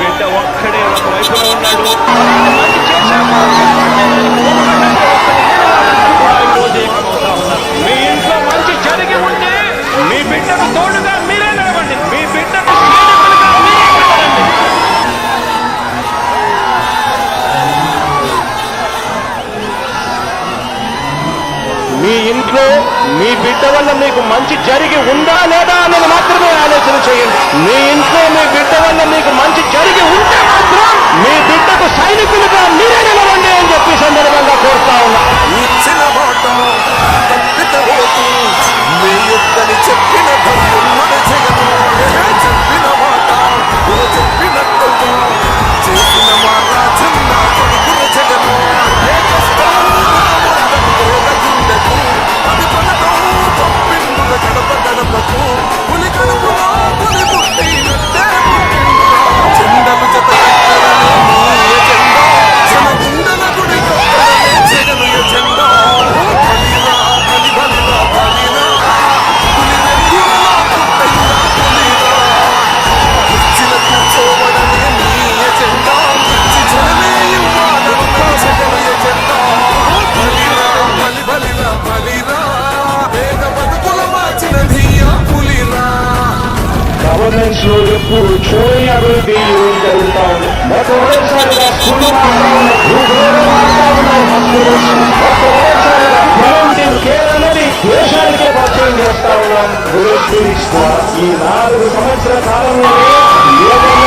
బిడ్డ ఒక్కడే ఒక వైపున ఉన్నాడు. మీ ఇంట్లో మంచి జరిగి ఉంటే మీ బిడ్డకు తోడుగా మీరే నిలవండి మీ బిడ్డకు మీ ఇంట్లో మీ బిడ్డ వల్ల మీకు మంచి జరిగి ఉందా లేదా అనేది మాత్రమే ఆలోచన చేయండి. సర్వీస్లో ఎప్పుడు చూడని అభివృద్ధి ఈ నాలుగు సంవత్సరాల కాలంలో